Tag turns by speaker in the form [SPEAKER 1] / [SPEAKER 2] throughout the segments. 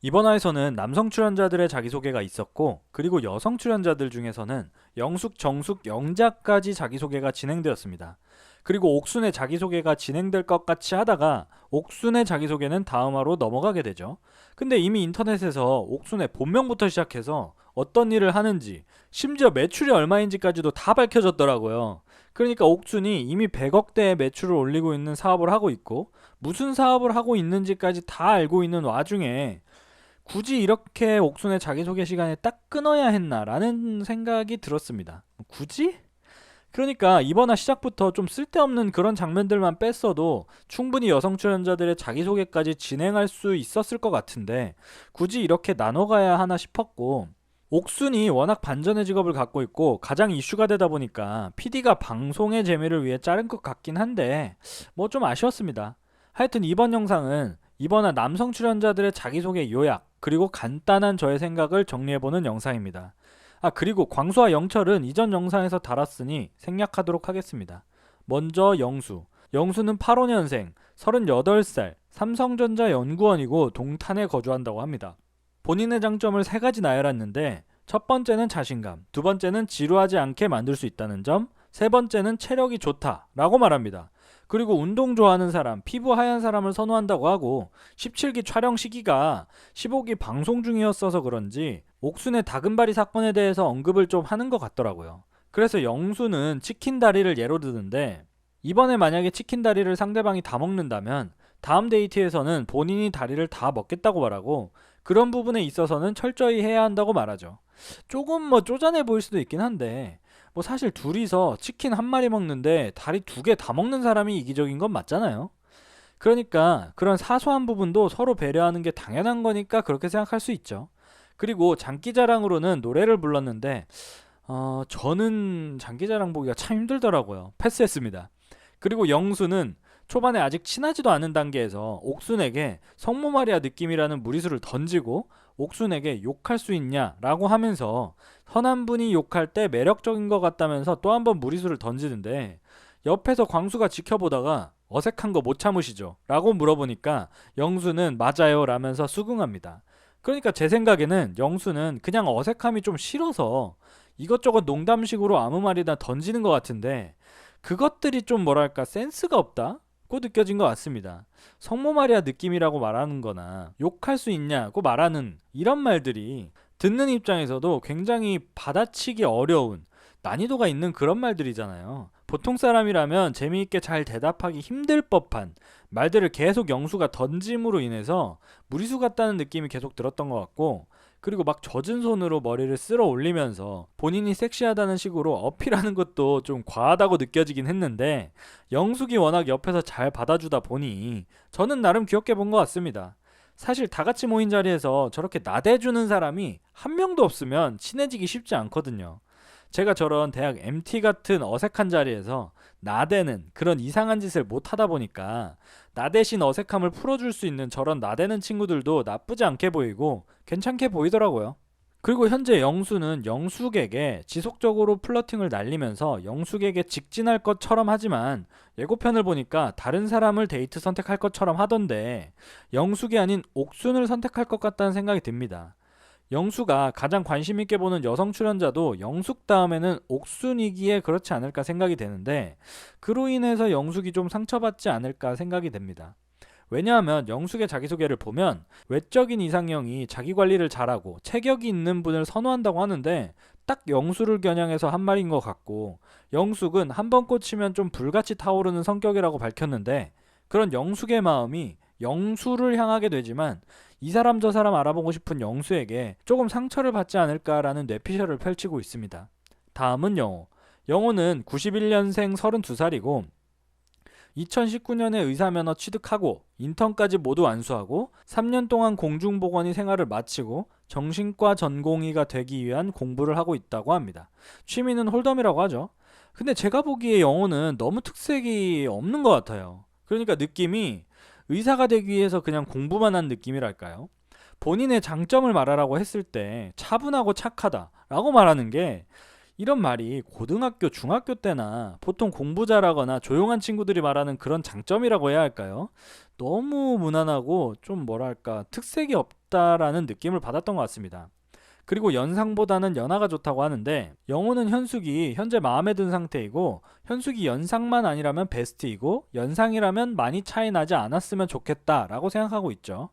[SPEAKER 1] 이번 화에서는 남성 출연자들의 자기소개가 있었고 그리고 여성 출연자들 중에서는 영숙, 정숙, 영자까지 자기소개가 진행되었습니다. 그리고 옥순의 자기소개가 진행될 것 같이 하다가 옥순의 자기소개는 다음화로 넘어가게 되죠. 근데 이미 인터넷에서 옥순의 본명부터 시작해서 어떤 일을 하는지 심지어 매출이 얼마인지까지도 다 밝혀졌더라고요. 그러니까 옥순이 이미 100억대의 매출을 올리고 있는 사업을 하고 있고 무슨 사업을 하고 있는지까지 다 알고 있는 와중에 굳이 이렇게 옥순의 자기소개 시간에 딱 끊어야 했나라는 생각이 들었습니다. 굳이? 그러니까 이번 화 시작부터 좀 쓸데없는 그런 장면들만 뺐어도 충분히 여성 출연자들의 자기소개까지 진행할 수 있었을 것 같은데 굳이 이렇게 나눠가야 하나 싶었고 옥순이 워낙 반전의 직업을 갖고 있고 가장 이슈가 되다 보니까 PD가 방송의 재미를 위해 자른 것 같긴 한데 뭐 좀 아쉬웠습니다. 하여튼 이번 영상은 이번화 남성 출연자들의 자기소개 요약 그리고 간단한 저의 생각을 정리해보는 영상입니다. 아 그리고 광수와 영철은 이전 영상에서 달았으니 생략하도록 하겠습니다. 먼저 영수. 영수는 85년생, 38살, 삼성전자 연구원이고 동탄에 거주한다고 합니다. 본인의 장점을 세 가지 나열했는데 첫 번째는 자신감, 두 번째는 지루하지 않게 만들 수 있다는 점, 세 번째는 체력이 좋다라고 말합니다. 그리고 운동 좋아하는 사람, 피부 하얀 사람을 선호한다고 하고 17기 촬영 시기가 15기 방송 중이었어서 그런지 옥순의 다금바리 사건에 대해서 언급을 좀 하는 것 같더라고요. 그래서 영수는 치킨 다리를 예로 드는데 이번에 만약에 치킨 다리를 상대방이 다 먹는다면 다음 데이트에서는 본인이 다리를 다 먹겠다고 말하고 그런 부분에 있어서는 철저히 해야 한다고 말하죠. 조금 뭐 쪼잔해 보일 수도 있긴 한데 뭐 사실 둘이서 치킨 한 마리 먹는데 다리 두 개 다 먹는 사람이 이기적인 건 맞잖아요. 그러니까 그런 사소한 부분도 서로 배려하는 게 당연한 거니까 그렇게 생각할 수 있죠. 그리고 장기자랑으로는 노래를 불렀는데 어, 저는 장기자랑 보기가 참 힘들더라고요. 패스했습니다. 그리고 영수는 초반에 아직 친하지도 않은 단계에서 옥순에게 성모 마리아 느낌이라는 무리수를 던지고 옥순에게 욕할 수 있냐라고 하면서 선한 분이 욕할 때 매력적인 것 같다면서 또 한 번 무리수를 던지는데 옆에서 광수가 지켜보다가 어색한 거 못 참으시죠? 라고 물어보니까 영수는 맞아요 라면서 수긍합니다. 그러니까 제 생각에는 영수는 그냥 어색함이 좀 싫어서 이것저것 농담식으로 아무 말이나 던지는 것 같은데 그것들이 좀 뭐랄까 센스가 없다? 고 느껴진 것 같습니다. 성모 마리아 느낌이라고 말하는 거나 욕할 수 있냐고 말하는 이런 말들이 듣는 입장에서도 굉장히 받아치기 어려운 난이도가 있는 그런 말들이잖아요. 보통 사람이라면 재미있게 잘 대답하기 힘들 법한 말들을 계속 영수가 던짐으로 인해서 무리수 같다는 느낌이 계속 들었던 것 같고 그리고 막 젖은 손으로 머리를 쓸어 올리면서 본인이 섹시하다는 식으로 어필하는 것도 좀 과하다고 느껴지긴 했는데 영숙이 워낙 옆에서 잘 받아주다 보니 저는 나름 귀엽게 본 것 같습니다. 사실 다 같이 모인 자리에서 저렇게 나대주는 사람이 한 명도 없으면 친해지기 쉽지 않거든요. 제가 저런 대학 MT 같은 어색한 자리에서 나대는 그런 이상한 짓을 못 하다 보니까 나 대신 어색함을 풀어줄 수 있는 저런 나대는 친구들도 나쁘지 않게 보이고 괜찮게 보이더라고요. 그리고 현재 영수는 영숙에게 지속적으로 플러팅을 날리면서 영숙에게 직진할 것처럼 하지만 예고편을 보니까 다른 사람을 데이트 선택할 것처럼 하던데 영숙이 아닌 옥순을 선택할 것 같다는 생각이 듭니다. 영수가 가장 관심 있게 보는 여성 출연자도 영숙 다음에는 옥순이기에 그렇지 않을까 생각이 되는데 그로 인해서 영숙이 좀 상처받지 않을까 생각이 됩니다. 왜냐하면 영숙의 자기소개를 보면 외적인 이상형이 자기 관리를 잘하고 체격이 있는 분을 선호한다고 하는데 딱 영수를 겨냥해서 한 말인 것 같고 영숙은 한 번 꽂히면 좀 불같이 타오르는 성격이라고 밝혔는데 그런 영숙의 마음이 영수를 향하게 되지만 이 사람 저 사람 알아보고 싶은 영수에게 조금 상처를 받지 않을까라는 뇌피셜을 펼치고 있습니다. 다음은 영호. 영호는 91년생 32살이고 2019년에 의사면허 취득하고 인턴까지 모두 안수하고 3년 동안 공중보건의 생활을 마치고 정신과 전공의가 되기 위한 공부를 하고 있다고 합니다. 취미는 홀덤이라고 하죠. 근데 제가 보기에 영호는 너무 특색이 없는 것 같아요. 그러니까 느낌이 의사가 되기 위해서 그냥 공부만 한 느낌이랄까요? 본인의 장점을 말하라고 했을 때 차분하고 착하다라고 말하는 게 이런 말이 고등학교, 중학교 때나 보통 공부 잘하거나 조용한 친구들이 말하는 그런 장점이라고 해야 할까요? 너무 무난하고 좀 뭐랄까 특색이 없다라는 느낌을 받았던 것 같습니다. 그리고 연상보다는 연하가 좋다고 하는데 영호는 현숙이 현재 마음에 든 상태이고 현숙이 연상만 아니라면 베스트이고 연상이라면 많이 차이 나지 않았으면 좋겠다라고 생각하고 있죠.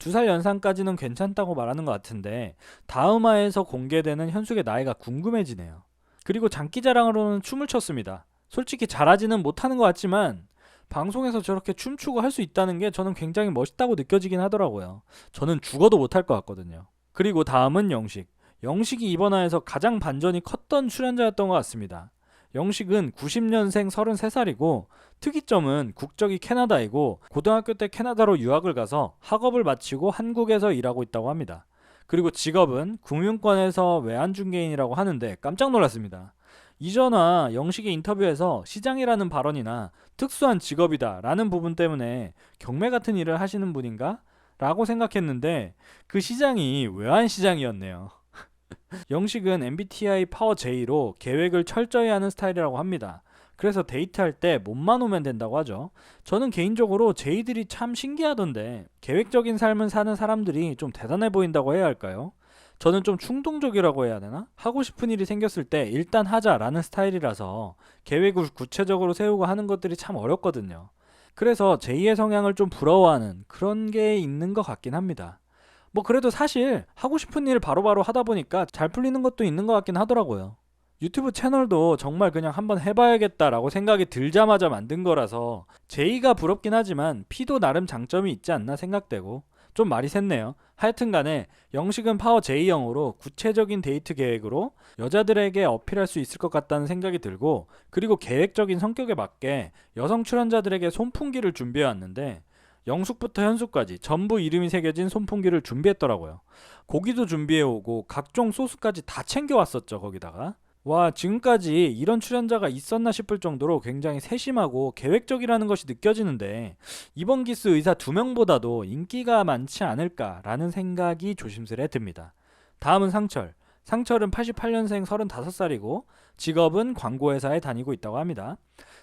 [SPEAKER 1] 두 살 연상까지는 괜찮다고 말하는 것 같은데 다음 화에서 공개되는 현숙의 나이가 궁금해지네요. 그리고 장기자랑으로는 춤을 췄습니다. 솔직히 잘하지는 못하는 것 같지만 방송에서 저렇게 춤추고 할 수 있다는 게 저는 굉장히 멋있다고 느껴지긴 하더라고요. 저는 죽어도 못할 것 같거든요. 그리고 다음은 영식. 영식이 이번 화에서 가장 반전이 컸던 출연자였던 것 같습니다. 영식은 90년생 33살이고 특이점은 국적이 캐나다이고 고등학교 때 캐나다로 유학을 가서 학업을 마치고 한국에서 일하고 있다고 합니다. 그리고 직업은 금융권에서 외환중개인이라고 하는데 깜짝 놀랐습니다. 이전화 영식의 인터뷰에서 시장이라는 발언이나 특수한 직업이다 라는 부분 때문에 경매 같은 일을 하시는 분인가? 라고 생각했는데 그 시장이 외환시장이었네요. 영식은 MBTI 파워 J로 계획을 철저히 하는 스타일이라고 합니다. 그래서 데이트할 때 몸만 오면 된다고 하죠. 저는 개인적으로 J들이 참 신기하던데 계획적인 삶을 사는 사람들이 좀 대단해 보인다고 해야 할까요? 저는 좀 충동적이라고 해야 되나? 하고 싶은 일이 생겼을 때 일단 하자라는 스타일이라서 계획을 구체적으로 세우고 하는 것들이 참 어렵거든요. 그래서 제2의 성향을 좀 부러워하는 그런 게 있는 것 같긴 합니다. 뭐 그래도 사실 하고 싶은 일 바로 바로 하다 보니까 잘 풀리는 것도 있는 것 같긴 하더라고요. 유튜브 채널도 정말 그냥 한번 해봐야겠다라고 생각이 들자마자 만든 거라서 제이가 부럽긴 하지만 P도 나름 장점이 있지 않나 생각되고 좀 말이 샜네요. 하여튼 간에 영식은 파워 J형으로 구체적인 데이트 계획으로 여자들에게 어필할 수 있을 것 같다는 생각이 들고 그리고 계획적인 성격에 맞게 여성 출연자들에게 손풍기를 준비해 왔는데 영숙부터 현숙까지 전부 이름이 새겨진 손풍기를 준비했더라고요. 고기도 준비해 오고 각종 소스까지 다 챙겨 왔었죠, 거기다가. 와, 지금까지 이런 출연자가 있었나 싶을 정도로 굉장히 세심하고 계획적이라는 것이 느껴지는데 이번 기스 의사 두 명보다도 인기가 많지 않을까라는 생각이 조심스레 듭니다. 다음은 상철. 상철은 88년생 35살이고 직업은 광고회사에 다니고 있다고 합니다.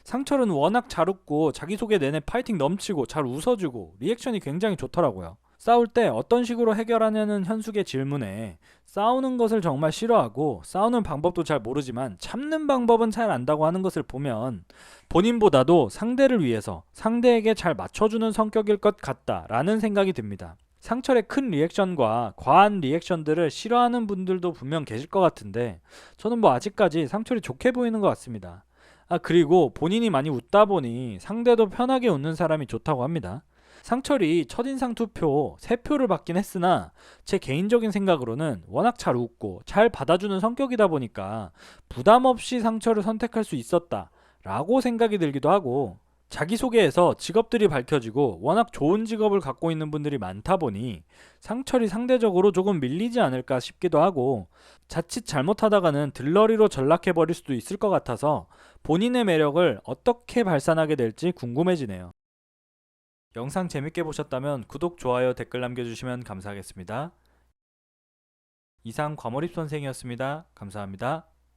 [SPEAKER 1] 상철은 워낙 잘 웃고 자기소개 내내 파이팅 넘치고 잘 웃어주고 리액션이 굉장히 좋더라고요. 싸울 때 어떤 식으로 해결하냐는 현숙의 질문에 싸우는 것을 정말 싫어하고 싸우는 방법도 잘 모르지만 참는 방법은 잘 안다고 하는 것을 보면 본인보다도 상대를 위해서 상대에게 잘 맞춰주는 성격일 것 같다라는 생각이 듭니다. 상철의 큰 리액션과 과한 리액션들을 싫어하는 분들도 분명 계실 것 같은데 저는 뭐 아직까지 상철이 좋게 보이는 것 같습니다. 아 그리고 본인이 많이 웃다 보니 상대도 편하게 웃는 사람이 좋다고 합니다. 상철이 첫인상 투표 3표를 받긴 했으나 제 개인적인 생각으로는 워낙 잘 웃고 잘 받아주는 성격이다 보니까 부담 없이 상철을 선택할 수 있었다 라고 생각이 들기도 하고 자기소개에서 직업들이 밝혀지고 워낙 좋은 직업을 갖고 있는 분들이 많다 보니 상철이 상대적으로 조금 밀리지 않을까 싶기도 하고 자칫 잘못하다가는 들러리로 전락해버릴 수도 있을 것 같아서 본인의 매력을 어떻게 발산하게 될지 궁금해지네요. 영상 재밌게 보셨다면 구독, 좋아요, 댓글 남겨주시면 감사하겠습니다. 이상 과몰입 선생이었습니다. 감사합니다.